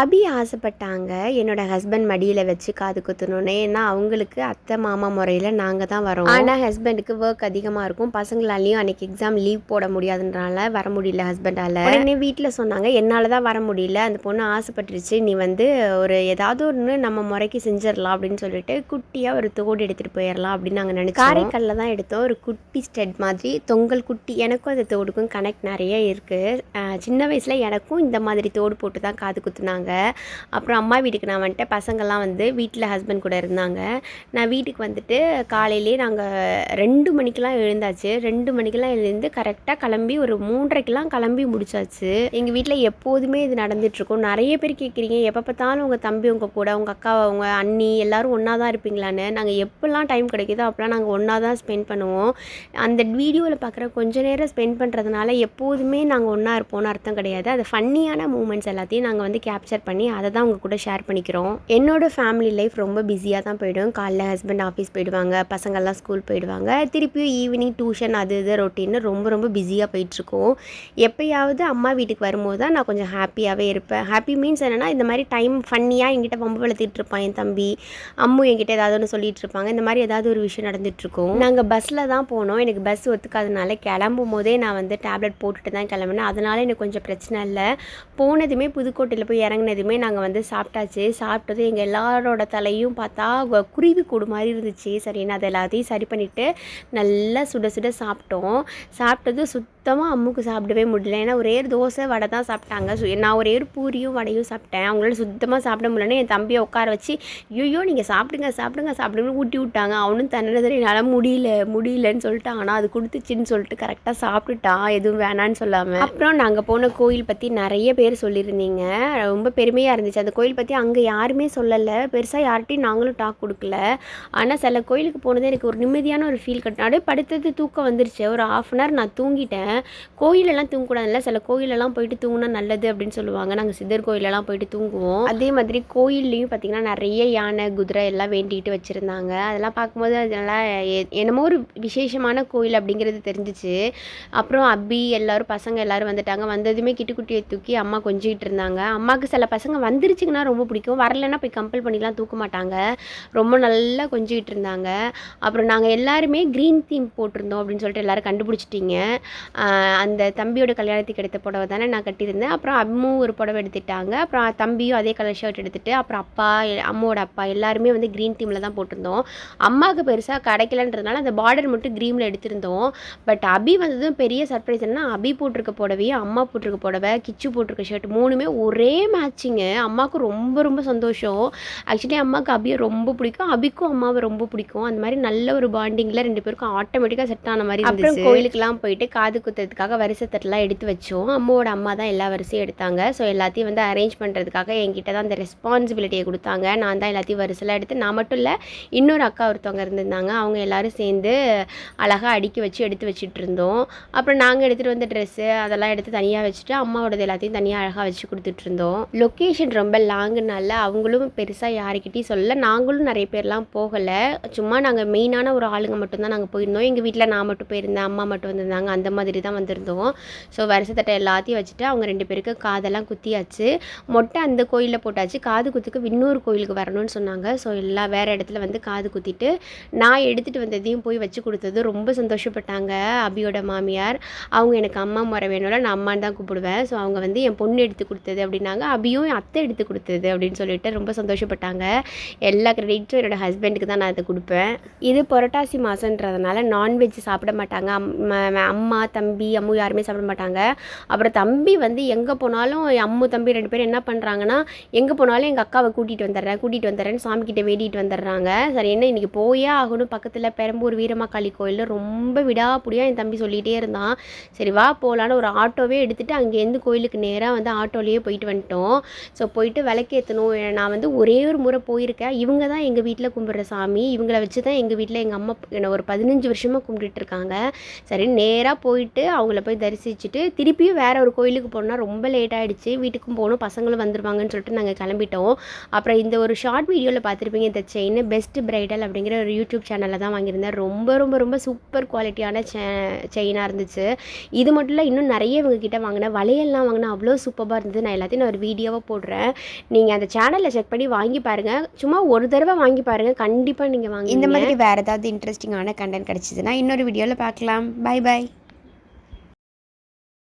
அபி ஆசைப்பட்டாங்க என்னோட ஹஸ்பண்ட் மடியில் வச்சு காது குத்தணும்னு. ஏன்னா அவங்களுக்கு அத்தை மாமா முறையில் நாங்கள் தான் வரோம். ஆனால் ஹஸ்பண்டுக்கு ஒர்க் அதிகமாக இருக்கும். பசங்களாலையும் அன்னைக்கு எக்ஸாம் லீவ் போட முடியாதுன்றனால வர முடியல ஹஸ்பண்டால் உடனே வீட்டில் சொன்னாங்க என்னால் தான் வர முடியல. அந்த பொண்ணு ஆசைப்பட்டுருச்சு. நீ வந்து ஒரு ஏதாவது ஒன்று நம்ம முறைக்கு செஞ்சிடலாம் அப்படின்னு சொல்லிட்டு குட்டியாக ஒரு தோடு எடுத்துகிட்டு போயிடலாம் அப்படின்னு நாங்கள் நினச்சோம். காரைக்கல்ல தான் எடுத்தோம். ஒரு குட்டி ஸ்டெட் மாதிரி. தொங்கல் குட்டி. எனக்கும் அந்த தோடுக்கும் கனெக்ட் நிறைய இருக்குது சின்ன வயசில் எனக்கும் இந்த மாதிரி தோடு போட்டு தான் காது குத்துனாங்க. அப்புறம் அம்மா வீட்டுக்கு நான் வந்துட்டு பசங்கள்லாம் வந்து வீட்டில் ஹஸ்பண்ட் கூட இருந்தாங்க. நான் வீட்டுக்கு வந்துட்டு காலையிலே நாங்கள் ரெண்டு மணிக்கெலாம் எழுந்தாச்சு. ரெண்டு மணிக்கெலாம் எழுந்து கரெக்டாக கிளம்பி ஒரு மூன்றரைக்கெலாம் கிளம்பி முடிச்சாச்சு. எங்கள் வீட்டில் எப்போதுமே இது நடந்துகிட்ருக்கும் நிறைய பேர் கேட்குறீங்க எப்போ பார்த்தாலும் உங்கள் தம்பி உங்கள் கூட உங்கள் அக்கா உங்கள் அண்ணி எல்லோரும் ஒன்றா தான் இருப்பீங்களான்னு. நாங்கள் எப்போல்லாம் டைம் கிடைக்குதோ அப்போலாம் நாங்கள் ஒன்றா தான் ஸ்பெண்ட் பண்ணுவோம். அந்த வீடியோவில் பார்க்குற கொஞ்ச நேரம் ஸ்பெண்ட் பண்ணுறதுனால எப்போதுமே நாங்கள் ஒன்றா இருப்போம்னு அர்த்தம் கிடையாது. அது ஃபன்னியான மூமெண்ட்ஸ் எல்லாத்தையும் நாங்கள் வந்து கேப்சர் பண்ணி அதை தான் உங்கள் கூட ஷேர் பண்ணிக்கிறோம். என்னோட ஃபேமிலி லைஃப் ரொம்ப பிஸியாக தான் போயிடும். காலைல ஹஸ்பண்ட் ஆஃபீஸ் போயிடுவாங்க பசங்கள்லாம் ஸ்கூல் போயிடுவாங்க. திருப்பியும் ஈவினிங் டியூஷன் அது இது ரொட்டீன்னு ரொம்ப ரொம்ப பிஸியாக போயிட்டுருக்கோம். எப்போயாவது அம்மா வீட்டுக்கு வரும்போது தான் நான் கொஞ்சம் ஹாப்பியாகவே இருப்பேன். ஹாப்பி மீன்ஸ் என்னென்னா இந்த மாதிரி டைம் ஃபன்னியாக என்கிட்ட வம்பு வளர்த்திட்டு இருப்பான் என் தம்பி. அம்மு என்கிட்ட ஏதாவது ஒன்று சொல்லிட்டு இருப்பாங்க. இந்த மாதிரி ஏதாவது ஒரு விஷயம் நடந்துட்டுருக்கோம். நாங்கள் பஸ்ஸில் தான் போனோம். எனக்கு பஸ் ஒத்துக்காதனால கிளம்பும் போதே நான் வந்து டேப்லெட் போட்டுட்டு தான் கிளம்புனேன். அதனால் எனக்கு கொஞ்சம் பிரச்சனை இல்லை. போனதுமே புதுக்கோட்டையில் போய் இறங்குனதுமே நாங்கள் வந்து சாப்பிட்டாச்சு. சாப்பிட்டது எங்கள் எல்லாரோட தலையும் பார்த்தா குருவி கூடு மாதிரி இருந்துச்சு. சரின்னு அதை எல்லாத்தையும் சரி பண்ணிவிட்டு நல்லா சுட சுட சாப்பிட்டோம். சாப்பிட்டது சுத்தமாக அம்முக்கு சாப்பிடவே முடியல. ஏன்னா ஒரே தோசை வடை தான் சாப்பிட்டாங்க. சு- நான் ஒரே பூரியும் வடையும் சாப்பிட்டேன். அவங்களால சுத்தமாக சாப்பிட முடியலன்னு என் தம்பியை உட்கார வச்சு ஐயோ நீங்கள் சாப்பிடுங்க சாப்பிடுங்க சாப்பிடுங்கன்னு ஊட்டி விட்டாங்க. அவனும் தன்னதில் என்னால் முடியல முடியலன்னு சொல்லிட்டு ஆனால் அது கொடுத்துச்சின்னு சொல்லிட்டு கரெக்டாக சாப்பிட்டுட்டான் எதுவும் வேணான்னு சொல்லாமல் அப்புறம் நாங்கள் போன கோயில் பற்றி நிறைய பேர் சொல்லியிருந்தீங்க. ரொம்ப பெருமையாக இருந்துச்சு. அந்த கோயில் பற்றி அங்கே யாருமே சொல்லலை. பெருசாக யார்கிட்டையும் நாங்களும் டாக் கொடுக்கல. ஆனால் சில கோயிலுக்கு போனது எனக்கு ஒரு நிம்மதியான ஒரு ஃபீல் கட்டின படுத்தது தூக்கம் வந்துருச்சு. ஒரு ஆஃப் அன் ஹவர் நான் தூங்கிட்டேன். கோயிலெல்லாம் தூங்கக்கூடாதுல்ல? சில கோயிலெல்லாம் போயிட்டு தூங்கினா நல்லது அப்படின்னு சொல்லுவாங்க. நாங்கள் சித்தர் கோயிலெல்லாம் போயிட்டு தூங்குவோம். அதே மாதிரி கோயில்லையும் பார்த்திங்கன்னா நிறைய யானை குதிரை எல்லாம் வேண்டிகிட்டு வச்சுருந்தாங்க. அதெல்லாம் பார்க்கும்போது அதெல்லாம் எ- என்னமோ ஒரு விசேஷமான கோயில் அப்படிங்கிறது தெரிஞ்சிச்சு. அப்புறம் அபி எல்லோரும் பசங்க எல்லாரும் வந்துட்டாங்க. வந்ததுமே கிட்டுக்குட்டியை தூக்கி அம்மா கொஞ்சிக்கிட்டு இருந்தாங்க. அம்மாவுக்கு சில பசங்க வந்துருச்சுங்கன்னா ரொம்ப பிடிக்கும். வரலன்னா போய் கம்பல் பண்ணிலாம் தூக்க மாட்டாங்க. ரொம்ப நல்லா கொஞ்சிக்கிட்டு இருந்தாங்க. அப்புறம் நாங்கள் எல்லாருமே க்ரீன் தீம் போட்டிருந்தோம் அப்படின்னு சொல்லிட்டு எல்லோரும் கண்டுபிடிச்சிட்டிங்க. அந்த தம்பியோட கல்யாணத்துக்கு எடுத்த புடவை தானே நான் கட்டியிருந்தேன். அப்புறம் அம்மும் ஒரு புடவை எடுத்துட்டாங்க. அப்புறம் தம்பியும் அதே கலர் ஷர்ட் எடுத்துட்டு அப்புறம் அப்பா அம்மாவோட அப்பா எல்லாருமே வந்து க்ரீன் தீமில் தான் போட்டிருந்தோம். அம்மாவுக்கு பெருசாக கிடைக்கலன்றதுனால அந்த பார்டர் மட்டும் க்ரீனில் எடுத்திருந்தோம். பட் அபி வந்ததும் பெரிய சர்ப்ரைஸ் என்னன்னா அபி போட்டிருக்க புடவையும் அம்மா போட்டிருக்க புடவை கிச்சு போட்டிருக்க ஷர்ட் மூணுமே ஒரே மேட்சிங்கு அம்மாவுக்கு ரொம்ப ரொம்ப சந்தோஷம். ஆக்சுவலி அம்மாவுக்கு அபியை ரொம்ப பிடிக்கும். அபிக்கும் அம்மாவை ரொம்ப பிடிக்கும். அந்த மாதிரி நல்ல ஒரு பாண்டிங்கில் ரெண்டு பேருக்கும் ஆட்டோமேட்டிக்காக செட் ஆன மாதிரி அப்புறம் கோயிலுக்கெல்லாம் போயிட்டு காது குத்துறதுக்காக வரிசை தட்டெல்லாம் எடுத்து வச்சோம். அம்மாவோட அம்மா தான் எல்லா வரிசையும் எடுத்தாங்க. ஸோ எல்லாத்தையும் வந்து அரேஞ்ச் பண்ணுறதுக்காக என்கிட்ட தான் அந்த ரெஸ்பான்சிபிலிட்டியை கொடுத்தாங்க. நான் தான் எல்லாத்தையும் வரிசைலாம் எடுத்து நான் மட்டும் இல்லை இன்னொரு அக்கா ஒருத்தவங்க இருந்திருந்தாங்க. அவங்க எல்லோரும் சேர்ந்து அழகாக அடுக்கி வச்சு எடுத்து வச்சுட்டு இருந்தோம். அப்புறம் நாங்கள் எடுத்துகிட்டு வந்த ட்ரெஸ்ஸு அதெல்லாம் எடுத்து தனியாக வச்சுட்டு அம்மாவோடது எல்லாத்தையும் தனியாக அழகாக வச்சு கொடுத்துட்டு இருந்தோம். லொக்கேஷன் ரொம்ப லாங்குனால அவங்களும் பெருசாக யாருக்கிட்டையும் சொல்ல நாங்களும் நிறைய பேர்லாம் போகலை. சும்மா நாங்கள் மெயினான ஒரு ஆளுங்க மட்டும்தான் நாங்கள் போயிருந்தோம். எங்கள் வீட்டில் நான் மட்டும் போயிருந்தேன் அம்மா மட்டும் வந்திருந்தாங்க. அந்த மாதிரி தான் வந்திருந்தோம். ஸோ வருஷத்தட்டை எல்லாத்தையும் வச்சுட்டு அவங்க ரெண்டு பேருக்கு காதெல்லாம் குத்தியாச்சு. மொட்டை அந்த கோயிலில் போட்டாச்சு. காது குத்துக்கு இன்னொரு கோயிலுக்கு வரணும்னு சொன்னாங்க. ஸோ எல்லா வேறு இடத்துல வந்து காது குத்திட்டு நான் எடுத்துகிட்டு வந்ததையும் போய் வச்சு கொடுத்தது ரொம்ப சந்தோஷப்பட்டாங்க அபியோட மாமியார். அவங்க எனக்கு அம்மா முறை வேணும்ல நான் அம்மான்னு தான் கூப்பிடுவேன். ஸோ அவங்க வந்து என் பொண்ணு எடுத்து கொடுத்தது அப்படின்னாங்க. அபியும் அத்தை எடுத்து கொடுத்தது அப்படின்னு சொல்லிட்டு ரொம்ப சந்தோஷப்பட்டாங்க. எல்லா கிரெடிட்ஸும் என்னோட ஹஸ்பண்டுக்கு தான் நான் அதை கொடுப்பேன். இது புரட்டாசி மாதன்றதுனால நான்வெஜ் சாப்பிட மாட்டாங்க. அம்மா- அம்மா தம்பி அம்மு யாருமே சாப்பிட மாட்டாங்க. அப்புறம் தம்பி வந்து எங்கே போனாலும் அம்மு தம்பி ரெண்டு பேரும் என்ன பண்ணுறாங்கன்னா எங்கே போனாலும் எங்கள் அக்காவை கூட்டிகிட்டு வந்துடுறேன் கூட்டிகிட்டு வந்துடுறேன்னு சாமிக்கிட்ட வேடிட்டு வந்துடுறாங்க. சரி என்ன இன்றைக்கி போயே ஆகணும். பக்கத்தில் பெரம்பூர் வீரமாக்காளி கோயிலில் ரொம்ப விடாப்புடியாக என் தம்பி சொல்லிகிட்டே இருந்தான். சரி வா போகலான்னு ஒரு ஆட்டோவே எடுத்துகிட்டு அங்கேருந்து கோயிலுக்கு நேராக வந்து ஆட்டோலேயே போயிட்டு வந்துட்டோம். ஸோ போயிட்டு விளக்கேற்றணும் நான் வந்து ஒரே ஒரு முறை போயிருக்கேன். இவங்க தான் எங்கள் வீட்டில் கும்பிட்ற சாமி. இவங்கள வச்சு தான் எங்கள் வீட்டில் எங்கள் அம்மா என்னை ஒரு பதினஞ்சு வருஷமாக கும்பிட்டுட்டு இருக்காங்க. சரி நேராக போயிட்டு போயிட்டு அவங்கள போய் தரிசிச்சுட்டு திருப்பியும் வேற ஒரு கோயிலுக்கு போனால் ரொம்ப லேட் ஆகிடுச்சு வீட்டுக்கும் போகணும் பசங்களும் வந்துருவாங்கன்னு சொல்லிட்டு நாங்கள் கிளம்பிட்டோம். அப்புறம் இந்த ஒரு ஷார்ட் வீடியோவில் பார்த்துருப்பீங்க இந்த செயின் பெஸ்ட் பிரைடல் அப்படிங்கிற ஒரு யூடியூப் சேனலில் தான் வாங்கியிருந்தேன். ரொம்ப ரொம்ப ரொம்ப சூப்பர் குவாலிட்டியான செயினாக இருந்துச்சு. இது மட்டும் இல்லை இன்னும் நிறைய இவங்க கிட்ட வாங்கினேன். வளையல்லாம் வாங்கினேன். அவ்வளோ சூப்பராக இருந்தது. நான் எல்லாத்தையும் நான் ஒரு வீடியோவாக போடுறேன். நீங்கள் அந்த சேனலில் செக் பண்ணி வாங்கி பாருங்கள் சும்மா ஒரு தடவை வாங்கி பாருங்கள் கண்டிப்பாக நீங்கள் வாங்கி இந்த மாதிரி வேறு ஏதாவது இன்ட்ரெஸ்டிங்கான கண்டென்ட் கிடச்சிதுன்னா இன்னொரு வீடியோவில் பார்க்கலாம். By by